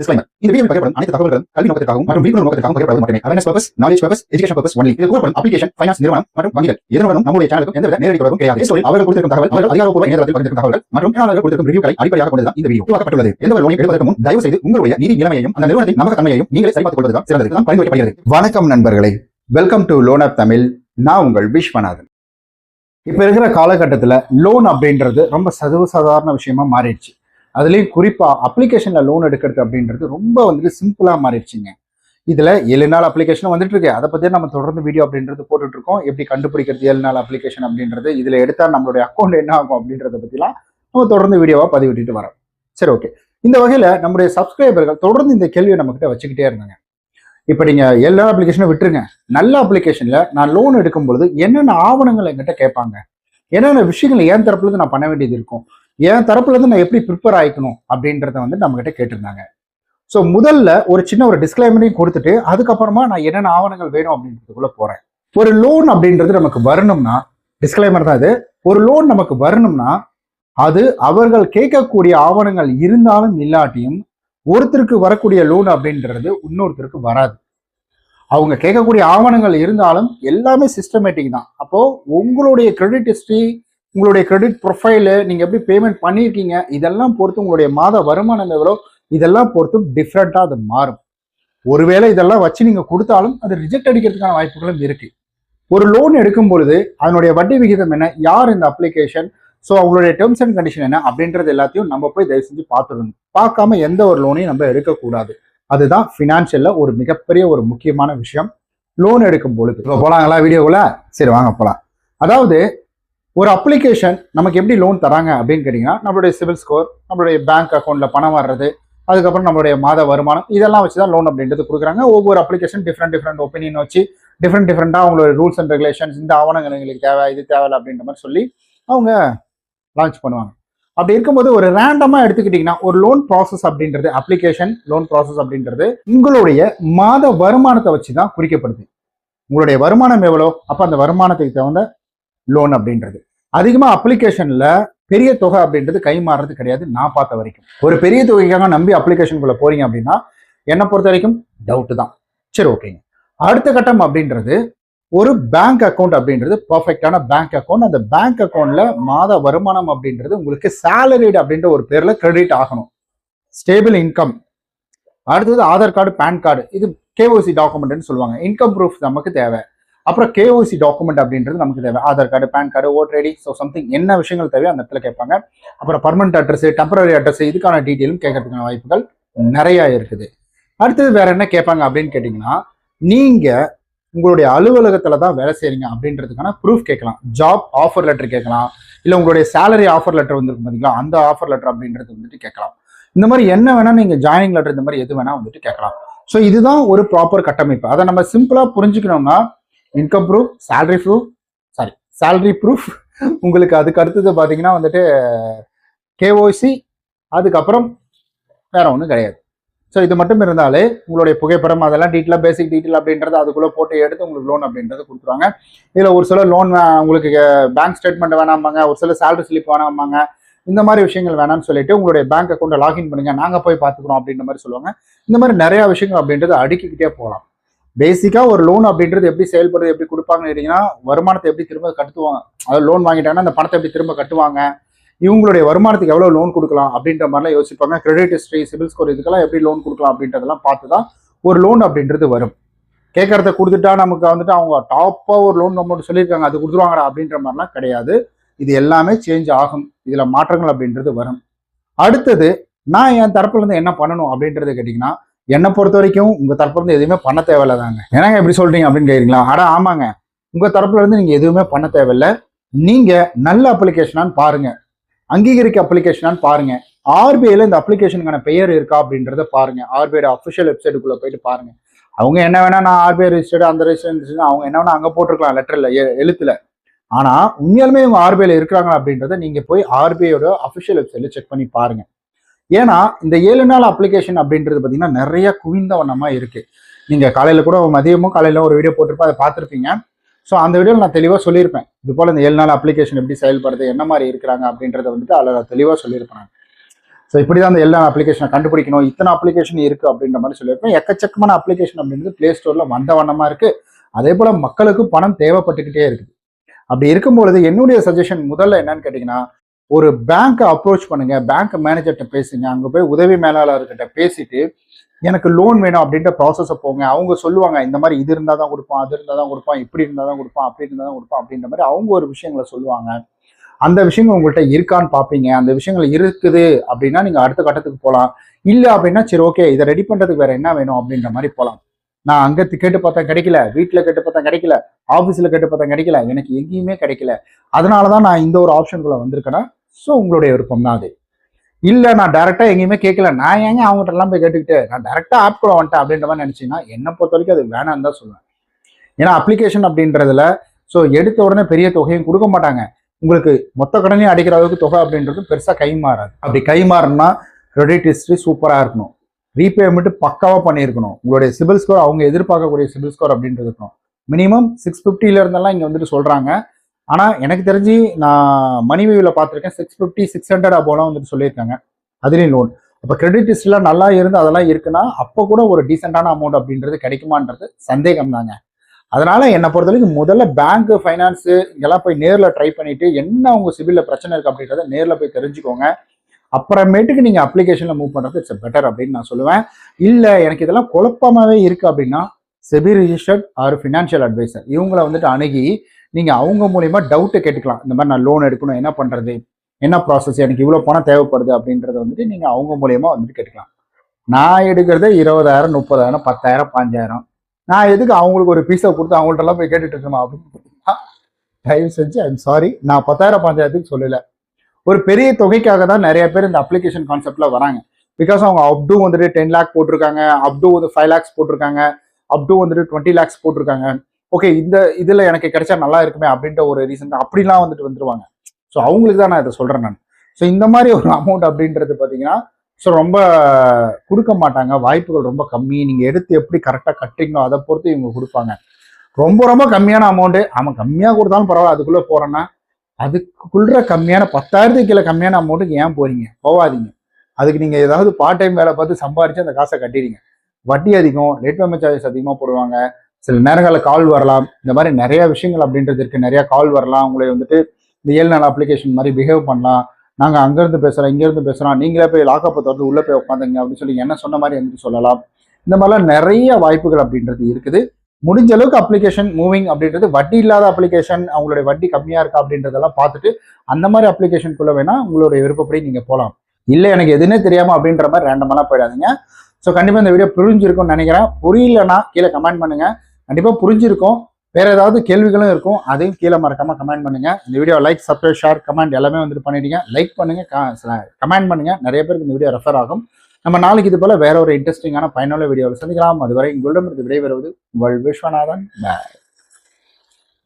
Disclaimer. இந்த பகிரப்படும் அனைத்து தகவல்களும் கல்வி நோக்கத்திற்காகவும் மற்றும் விழிப்புணர்வு நோக்கத்திற்காகவும் மட்டுமே. Awareness purpose knowledge purpose education purpose only இது கூறப்படும் அப்ளிகேஷன் ஃபைனான்ஸ் நிறுவனம் மற்றும் வங்கிகள். நம்முடைய எந்தவித நேரடி தொடர்பும் கிடையாது. அவர்கள் கொடுத்திருக்கும் தகவல் அவர்கள் அதிகாரப்பூர்வ இணையதளத்தில் பகிர்ந்திருக்கும் மற்றும் கொடுத்திருக்கும் ரிவ்யூக்களை அடிப்படையாக இந்த வீடியோ உருவாக்கப்பட்டுள்ளது. எந்த ஒரு லோனை எடுப்பதற்கு முன் தயவு செய்து உங்களுடைய நிதி நிலைமையையும் அந்த நிறுவனத்தின் நம்பகத்தன்மையையும் நீங்களே சரிபார்த்துக் கொள்வதுதான் சிறந்தது. தான் பரிந்துரைக்கப்படுகிறது. வணக்கம் நண்பர்களே. Welcome to loan app Tamil நான் உங்கள் விஸ்வநாதன். இப்போ இருக்கிற காலகட்டத்தில் லோன் அப்படின்றது ரொம்ப சர்வசாதாரண விஷயமா மாறிடுச்சு. அதுலேயும் குறிப்பாக அப்ளிகேஷனில் லோன் எடுக்கிறது அப்படின்றது ரொம்ப வந்துட்டு சிம்பிளாக மாறிடுச்சுங்க. இதில் ஏழு நாள் அப்ளிகேஷன் வந்துட்டு இருக்கு அதை பற்றி நம்ம தொடர்ந்து வீடியோ அப்படின்றது போட்டுட்டு இருக்கோம் எப்படி கண்டுபிடிக்கிறது ஏழு நாள் அப்ளிகேஷன் அப்படின்றது? இதில் எடுத்தால் நம்மளுடைய அக்கௌண்ட் என்ன ஆகும் அப்படின்றத பற்றிலாம் நம்ம தொடர்ந்து வீடியோவாக பதிவிட்டுட்டு வரோம். சரி ஓகே இந்த வகையில் நம்முடைய சப்ஸ்கிரைபர்கள் தொடர்ந்து இந்த கேள்வியை நம்மக்கிட்ட வச்சுக்கிட்டே இருந்தாங்க. இப்போ நீங்கள் எல்லா அப்ளிகேஷனும் விட்டுருங்க. நல்ல அப்ளிகேஷனில் நான் லோன் எடுக்கும் பொழுது என்னென்ன ஆவணங்கள் என்கிட்ட கேட்பாங்க? என்னென்ன விஷயங்கள் ஏன் தரப்புலேருந்து நான் பண்ண வேண்டியது இருக்கும்? என் தரப்புலேருந்து நான் எப்படி ப்ரிப்பேர் ஆயிக்கணும் அப்படின்றத வந்து நம்மக்கிட்ட கேட்டிருந்தாங்க. ஸோ முதல்ல ஒரு சின்ன ஒரு டிஸ்கிளைமரையும் கொடுத்துட்டு அதுக்கப்புறமா நான் என்னென்ன ஆவணங்கள் வேணும் அப்படின்றதுக்குள்ள போகிறேன் ஒரு லோன் அப்படின்றது நமக்கு வரணும்னா டிஸ்கிளைமர் தான் இது ஒரு லோன் நமக்கு வரணும்னா அது அவர்கள் கேட்கக்கூடிய ஆவணங்கள் இருந்தாலும் இல்லாட்டியும் ஒருத்தருக்கு வரக்கூடிய லோன் அப்படின்றது இன்னொருத்தருக்கு வராது. அவங்க கேட்கக்கூடிய ஆவணங்கள் இருந்தாலும் எல்லாமே சிஸ்டமேட்டிக் தான். அப்போ உங்களுடைய கிரெடிட் ஹிஸ்ட்ரி உங்களுடைய கிரெடிட் ப்ரொஃபைலு நீங்கள் எப்படி பேமெண்ட் பண்ணியிருக்கீங்க இதெல்லாம் பொறுத்து உங்களுடைய மாத வருமானம் எவ்வளோ இதெல்லாம் பொறுத்து டிஃப்ரெண்ட்டாக அது மாறும். ஒருவேளை இதெல்லாம் வச்சு நீங்கள் கொடுத்தாலும் அது ரிஜெக்ட் அடிக்கிறதுக்கான வாய்ப்புகளும் இருக்கு. ஒரு லோன் எடுக்கும் பொழுது அதனுடைய வட்டி விகிதம் என்ன யார் இந்த அப்ளிகேஷன் ஸோ அவங்களுடைய டேர்ம்ஸ் அண்ட் கண்டிஷன் என்ன அப்படின்றது எல்லாத்தையும் நம்ம போய் தயவு செஞ்சு பார்த்துடணும். பார்க்காம எந்த ஒரு லோனையும் நம்ம எடுக்கக்கூடாது. அதுதான் ஃபினான்ஷியலில் ஒரு மிகப்பெரிய ஒரு முக்கியமான விஷயம். லோன் எடுக்கும் பொழுது. இப்போ போகலாங்களா வீடியோக்குள்ள சரி வாங்க போகலாம் அதாவது ஒரு அப்ளிகேஷன் நமக்கு எப்படி லோன் தராங்க அப்படின்னு கேட்டிங்கன்னா நம்மளுடைய சிவில் ஸ்கோர் நம்மளுடைய பேங்க் அக்கௌண்ட்டில் பணம் வர்றது அதுக்கப்புறம் நம்மளுடைய மாத வருமானம் இதெல்லாம் வச்சு தான் லோன் அப்படின்றது கொடுக்குறாங்க. ஒவ்வொரு அப்ளிகேஷன் டிஃப்ரெண்ட் டிஃப்ரெண்ட் ஒப்பீனியன் வச்சு டிஃப்ரெண்ட் டிஃப்ரெண்ட்டாக அவங்களோட ரூல்ஸ் அண்ட் ரெகுலேஷன்ஸ் இந்த ஆவணங்கள் எங்களுக்கு தேவை இது தேவை அப்படின்ற மாதிரி சொல்லி அவங்க லான்ச் பண்ணுவாங்க. அப்படி இருக்கும்போது ஒரு ரேண்டமாக எடுத்துக்கிட்டிங்கன்னா ஒரு லோன் ப்ராசஸ் அப்படின்றது அப்ளிகேஷன் லோன் ப்ராசஸ் அப்படின்றது உங்களுடைய மாத வருமானத்தை வச்சு தான் குறிக்கப்படுது. உங்களுடைய வருமானம் எவ்வளோ? அப்போ அந்த வருமானத்துக்கு தகுந்த லோன் அப்படின்றது. அதிகமாக அப்ளிகேஷனில் பெரிய தொகை அப்படின்றது கை மாறுறது கிடையாது நான் பார்த்த வரைக்கும். ஒரு பெரிய தொகைக்காக நம்பி அப்ளிகேஷனுக்குள்ள போறீங்க அப்படின்னா என்னை பொறுத்த வரைக்கும் டவுட்டு தான். சரி ஓகேங்க அடுத்த கட்டம் அப்படின்றது ஒரு பேங்க் அக்கௌண்ட் அப்படின்றது பர்ஃபெக்டான பேங்க் அக்கௌண்ட் அந்த பேங்க் அக்கௌண்ட்ல மாத வருமானம் அப்படின்றது உங்களுக்கு சேலரிடு அப்படின்ற ஒரு பேர்ல கிரெடிட் ஆகணும். ஸ்டேபிள் இன்கம் அடுத்தது ஆதார் கார்டு பேன் கார்டு இது கேஓசி டாக்குமெண்ட்னு சொல்லுவாங்க. இன்கம் ப்ரூஃப் நமக்கு தேவை. அப்புறம் கேஓசி டாக்குமெண்ட் அப்படின்றது நமக்கு தேவை. Aadhaar card pan card voter ID so something என்ன விஷயங்கள் தேவையோ அந்த இடத்துல கேட்பாங்க. அப்புறம் பர்மனன்ட் அட்ரஸ் டெம்பரரி அட்ரஸ் இதுக்கான டீட்டெயிலும் கேட்கறதுக்கான வாய்ப்புகள் நிறையா இருக்குது. அடுத்தது வேற என்ன கேட்பாங்க அப்படின்னு கேட்டிங்கன்னா நீங்கள் உங்களுடைய அலுவலகத்தில் தான் வேலை செய்கிறீங்க அப்படின்றதுக்கான ப்ரூஃப் கேட்கலாம். ஜாப் ஆஃபர் லெட்டர் கேட்கலாம். இல்லை உங்களுடைய சேலரி ஆஃபர் லெட்டர் வந்துருக்கும் பார்த்தீங்களா அந்த ஆஃபர் லெட்டர் அப்படின்றது வந்துட்டு கேட்கலாம். இந்த மாதிரி என்ன வேணால் நீங்கள் ஜாயினிங் லெட்டர் இந்த மாதிரி எது வேணால் வந்துட்டு கேட்கலாம். ஸோ இதுதான் ஒரு ப்ராப்பர் கட்டமைப்பு. அதை நம்ம சிம்பிளாக புரிஞ்சுக்கணும்னா income proof salary proof sorry salary proof உங்களுக்கு அதுக்கு அடுத்தது பார்த்தீங்கன்னா வந்துட்டு கேஓசி அதுக்கப்புறம் வேற ஒன்றும் கிடையாது. ஸோ இது மட்டும் இருந்தாலே உங்களுடைய புகைப்படம் அதெல்லாம் டீட்டெயிலாக பேசிக் டீட்டெயில் அப்படின்றது அதுக்குள்ளே போட்டு எடுத்து உங்களுக்கு லோன் அப்படின்றது கொடுத்துருவாங்க. இதில் ஒரு சில லோன் உங்களுக்கு பேங்க் ஸ்டேட்மெண்ட் வேணாமாங்க ஒரு சில சேலரி ஸ்லிப் வேணாமாங்க இந்த மாதிரி விஷயங்கள் வேணாம்னு சொல்லிட்டு உங்களுடைய பேங்க் அக்கௌண்ட்டை லாகின் பண்ணுங்க. நாங்கள் போய் பார்த்துக்குறோம் அப்படின்ற மாதிரி சொல்லுவாங்க. இந்த மாதிரி நிறையா விஷயங்கள் அப்படின்றது அடுக்கிக்கிட்டே போகலாம். பேசிக்காக ஒரு லோன் அப்படின்றது எப்படி செயல்படுறது எப்படி கொடுப்பாங்கன்னு கேட்டிங்கன்னா வருமானத்தை எப்படி திரும்ப கட்டுவாங்க? அதாவது லோன் வாங்கிட்டாங்கன்னா அந்த பணத்தை எப்படி திரும்ப கட்டுவாங்க? இவங்களுடைய வருமானத்துக்கு எவ்வளோ லோன் கொடுக்கலாம் அப்படின்ற மாதிரிலாம் யோசிப்பாங்க. கிரெடிட் ஹிஸ்ட்ரி சிபில் ஸ்கோர் இதுக்கெல்லாம் எப்படி லோன் கொடுக்கலாம் அப்படின்றதெல்லாம் பார்த்து தான் ஒரு லோன் அப்படின்றது வரும். கேட்கறத கொடுத்துட்டா நமக்கு வந்துட்டு அவங்க டாப்பாக ஒரு லோன் அமௌண்ட் சொல்லியிருக்காங்க அது கொடுத்துருவாங்கடா அப்படின்ற மாதிரிலாம் கிடையாது. இது எல்லாமே சேஞ்ச் ஆகும். இதில் மாற்றங்கள் அப்படின்றது வரும். அடுத்தது நான் என் தரப்புலேருந்து என்ன பண்ணணும் அப்படின்றது கேட்டிங்கன்னா என்னை பொறுத்த வரைக்கும் உங்கள் தரப்புலேருந்து எதுவுமே பண்ண தேவையில்ல தாங்க ஏன்னாங்க எப்படி சொல்கிறீங்க அப்படின்னு கேட்குறீங்களா அட ஆமாங்க. உங்கள் தரப்புலேருந்து நீங்கள் எதுவுமே பண்ண தேவையில்லை. நீங்கள் நல்ல அப்ளிகேஷனான்னு பாருங்கள் அங்கீகரிக்க அப்ளிகேஷனான்னு பாருங்கள் ஆர்பிஐயில் இந்த அப்ளிகேஷனுக்கான பெயர் இருக்கா அப்படின்றத பாருங்க. ஆர்பிஐட அஃபிஷியல் வெப்சைட்டுக்குள்ளே போயிட்டு பாருங்கள் அவங்க என்ன வேணா நான் ஆர்பிஐ ரிஜிஸ்டர்டு அந்த ரெஜிஸ்டர் அவங்க என்ன வேணா அங்கே போட்டிருக்கலாம் லெட்டரில் எழுத்துல. ஆனால் உண்மையாலுமே இவங்க ஆர்பிஐயில் இருக்கிறாங்க அப்படின்றத நீங்கள் போய் ஆர்பிஐயோட அஃபிஷியல் வெப்சைட்டில் செக் பண்ணி பாருங்க. ஏன்னா இந்த ஏழு நாள் அப்ளிகேஷன் அப்படின்றது பார்த்தீங்கன்னா நிறைய குவிந்த வண்ணமாக இருக்கு. நீங்க காலையில கூட மதியமும் காலையில ஒரு வீடியோ போட்டிருப்பேன் அதை பார்த்துருப்பீங்க. ஸோ அந்த வீடியோவில் நான் தெளிவாக சொல்லியிருப்பேன். இது போல் இந்த ஏழு நாள் அப்ளிகேஷன் எப்படி செயல்படுது என்ன மாதிரி இருக்கிறாங்க அப்படின்றத வந்துட்டு அதில் தெளிவாக சொல்லியிருப்பேன் ஸோ இப்படி தான் அந்த எல்லா அப்ளிகேஷனை கண்டுபிடிக்கணும். இத்தனை அப்ளிகேஷன் இருக்குது அப்படின்ற மாதிரி சொல்லியிருப்பேன். எக்கச்சக்கமான அப்ளிகேஷன் அப்படின்றது பிளே ஸ்டோரில் வந்த வண்ணமாக இருக்குது அதே போல் மக்களுக்கு பணம் தேவைப்பட்டுக்கிட்டே இருக்குது. அப்படி இருக்கும்பொழுது என்னுடைய சஜஷன் முதல்ல என்னன்னு கேட்டிங்கன்னா ஒரு பேங்க்கை அப்ரோச் பண்ணுங்க பேங்க் மேனேஜர்கிட்ட பேசுங்க அங்கே போய் உதவி மேலாளர்கிட்ட பேசிட்டு எனக்கு லோன் வேணும் அப்படின்ற ப்ராசஸை போங்க. அவங்க சொல்லுவாங்க இந்த மாதிரி இது இருந்தால் தான் கொடுப்பான் அது இருந்தால் தான் கொடுப்பான் இப்படி இருந்தால் தான் கொடுப்பான் அப்படி இருந்தால் தான் கொடுப்பான் அப்படின்ற மாதிரி அவங்க ஒரு விஷயங்களை சொல்லுவாங்க. அந்த விஷயங்கள் உங்கள்கிட்ட இருக்கான்னு பார்ப்பீங்க. அந்த விஷயங்கள் இருக்குது அப்படின்னா நீங்கள் அடுத்த கட்டத்துக்கு போகலாம் இல்லை அப்படின்னா சரி ஓகே இதை ரெடி பண்ணுறதுக்கு வேறு என்ன வேணும் அப்படின்ற மாதிரி போகலாம் நான் அங்கே கேட்டு பார்த்தா கிடைக்கல வீட்டில் கேட்டு பார்த்தா கிடைக்கல ஆஃபீஸில் கேட்டு பார்த்தா கிடைக்கல எனக்கு எங்கேயுமே கிடைக்கல. அதனால தான் நான் இந்த ஒரு ஆப்ஷனுக்குள்ளே வந்திருக்கேன்னா ஸோ உங்களுடைய விருப்பம் தான் அது. இல்லை நான் டேரெக்டாக எங்கேயுமே கேட்கல. நான் ஏங்க அவங்ககிட்ட எல்லாம் போய் கேட்டுக்கிட்டு நான் டேரெக்டாக ஆப் கூட வந்துட்டேன் அப்படின்ற மாதிரி நினச்சிங்கன்னா என்னை பொறுத்த வரைக்கும் அது வேணான்னு தான் சொல்லுவேன். ஏன்னா அப்ளிகேஷன் அப்படின்றதுல ஸோ எடுத்த உடனே பெரிய தொகையும் கொடுக்க மாட்டாங்க. உங்களுக்கு மொத்த கடனையும் அடிக்கிற அளவுக்கு தொகை அப்படின்றது பெருசாக கை மாறாது. அப்படி கை மாறினா கிரெடிட் ஹிஸ்ட்ரி சூப்பராக இருக்கணும். ரீபேமெண்ட் பக்காவாக பண்ணியிருக்கணும். உங்களுடைய சிபில் ஸ்கோர் அவங்க எதிர்பார்க்கக்கூடிய சிபில் ஸ்கோர் அப்படின்றது இருக்கணும். மினிமம் சிக்ஸ் ஃபிஃப்டில இருந்தெல்லாம் இங்கே வந்துட்டு சொல்கிறாங்க ஆனால் எனக்கு தெரிஞ்சு நான் மணிவியூவில் பார்த்துருக்கேன். சிக்ஸ் ஃபிஃப்டி சிக்ஸ் ஹண்ட்ரட் அப்போலாம் வந்துட்டு சொல்லியிருக்காங்க. அதுலேயும் லோன் அப்போ கிரெடிட் ஹிஸ்ட்ரிலாம் நல்லா இருந்து அதெல்லாம் இருக்குன்னா அப்போ கூட ஒரு டீசெண்டான அமௌண்ட் அப்படின்றது கிடைக்குமான்றது சந்தேகம் தாங்க அதனால என்னை பொறுத்த வரைக்கும் முதல்ல பேங்க் ஃபைனான்ஸு இங்கெல்லாம் போய் நேரில் ட்ரை பண்ணிட்டு என்ன உங்க சிபில்ல பிரச்சனை இருக்கு அப்படின்றத நேரில் போய் தெரிஞ்சுக்கோங்க. அப்புறமேட்டுக்கு நீங்கள் அப்ளிகேஷனில் மூவ் பண்ணுறது இட்ஸ் பெட்டர் அப்படின்னு நான் சொல்லுவேன். இல்லை எனக்கு இதெல்லாம் குழப்பமாவே இருக்குது அப்படின்னா SEBI registered or financial advisor இவங்கள வந்துட்டு அணுகி நீங்கள் அவங்க மூலயமா டவுட்டை கேட்டுக்கலாம். இந்த மாதிரி நான் லோன் எடுக்கணும் என்ன பண்ணுறது என்ன ப்ராசஸ் எனக்கு இவ்வளோ பணம் தேவைப்படுது அப்படின்றத வந்துட்டு நீங்கள் அவங்க மூலயமா வந்துட்டு கேட்டுக்கலாம். நான் எடுக்கிறதே இருபதாயிரம் முப்பதாயிரம் பத்தாயிரம் பாஞ்சாயிரம். நான் எதுக்கு அவங்களுக்கு ஒரு பீஸை கொடுத்து அவங்கள்ட்டலாம் போய் கேட்டுட்டு இருக்கணும் அப்படின்னு? தயவு செஞ்சு ஐம் சாரி நான் பத்தாயிரம் பாஞ்சாயிரத்துக்கு சொல்லலை. ஒரு பெரிய தொகைக்காக தான் நிறைய பேர் இந்த அப்ளிகேஷன் கான்செப்டில் வராங்க. பிகாஸ் அவங்க அப்டூ வந்துட்டு டென் லேக் போட்டிருக்காங்க அப்டூ வந்து ஃபைவ் லேக்ஸ் போட்டிருக்காங்க அப்டூ வந்துட்டு டுவெண்ட்டி லேக்ஸ் போட்டிருக்காங்க. ஓகே இந்த இதுல எனக்கு கிடைச்சா நல்லா இருக்குமே அப்படின்ற ஒரு ரீசன் அப்படிலாம் வந்துட்டு வந்துருவாங்க. ஸோ அவங்களுக்கு தான் நான் இதை சொல்றேன் நான். ஸோ இந்த மாதிரி ஒரு அமௌண்ட் அப்படின்றது பார்த்தீங்கன்னா ஸோ ரொம்ப கொடுக்க மாட்டாங்க. வாய்ப்புகள் ரொம்ப கம்மி. நீங்கள் எடுத்து எப்படி கரெக்டாக கட்டுறீங்களோ அதை பொறுத்து இவங்க கொடுப்பாங்க. ரொம்ப ரொம்ப கம்மியான அமௌண்ட்டு அவன் கம்மியாக கொடுத்தாலும் பரவாயில்ல. அதுக்குள்ளே போகிறேன்னா அதுக்குள்ள கம்மியான பத்தாயிரத்துக்கு கீழே கம்மியான அமௌண்ட்டுக்கு ஏன் போறீங்க? போகாதீங்க அதுக்கு நீங்கள் ஏதாவது பார்ட் டைம் வேலை பார்த்து சம்பாரித்து அந்த காசை கட்டிடுங்க. வட்டி அதிகம் லேட் பேமெண்ட் சார்ஜஸ் அதிகமாக போடுவாங்க. சில நேரங்களில் கால் வரலாம். இந்த மாதிரி நிறைய விஷயங்கள் அப்படின்றது இருக்குது நிறையா கால் வரலாம். உங்களை வந்துட்டு இந்த ஏழு நாள் அப்ளிகேஷன் மாதிரி பிஹேவ் பண்ணலாம். நாங்கள் அங்கேருந்து பேசுகிறோம் இங்கேருந்து பேசுகிறோம் நீங்களே போய் லாக்கப்பை திறந்து உள்ளே போய் உட்காந்துங்க அப்படின்னு சொல்லி என்ன சொன்ன மாதிரி வந்துட்டு சொல்லலாம். இந்த மாதிரிலாம் நிறைய வாய்ப்புகள் அப்படின்றது இருக்குது. முடிஞ்ச அளவுக்கு அப்ளிகேஷன் மூவிங் அப்படின்றது வட்டி இல்லாத அப்ளிகேஷன் அவங்களுடைய வட்டி கம்மியாக இருக்கா அப்படின்றதெல்லாம் பார்த்துட்டு அந்த மாதிரி அப்ளிகேஷனுக்குள்ள வேணால் உங்களுடைய விருப்பப்படி நீங்கள் போகலாம் இல்லை எனக்கு எதுனே தெரியாமல் அப்படின்ற மாதிரி ரேண்டமெல்லாம் போயிடாதீங்க. ஸோ கண்டிப்பாக இந்த வீடியோ புரிஞ்சிருக்கும்னு நினைக்கிறேன். புரியலன்னா கீழே கமெண்ட் பண்ணுங்கள் கண்டிப்பாக புரிஞ்சிருக்கும். வேறு ஏதாவது கேள்விகளும் இருக்கும் அதையும் கீழே மறக்காமல் கமெண்ட் பண்ணுங்க. இந்த video like subscribe share comment எல்லாமே வந்துட்டு பண்ணிடுங்க லைக் பண்ணுங்கள் கமெண்ட் பண்ணுங்கள் நிறைய பேருக்கு இந்த வீடியோ ரெஃபர் ஆகும். நம்ம நாளைக்கு இது போல் வேற ஒரு இன்ட்ரெஸ்டிங்கான பயனுள்ள வீடியோவில் சந்திக்கலாம். அதுவரை உங்களிடமிருந்து விடைபெறுவது உங்கள் விஸ்வநாதன்.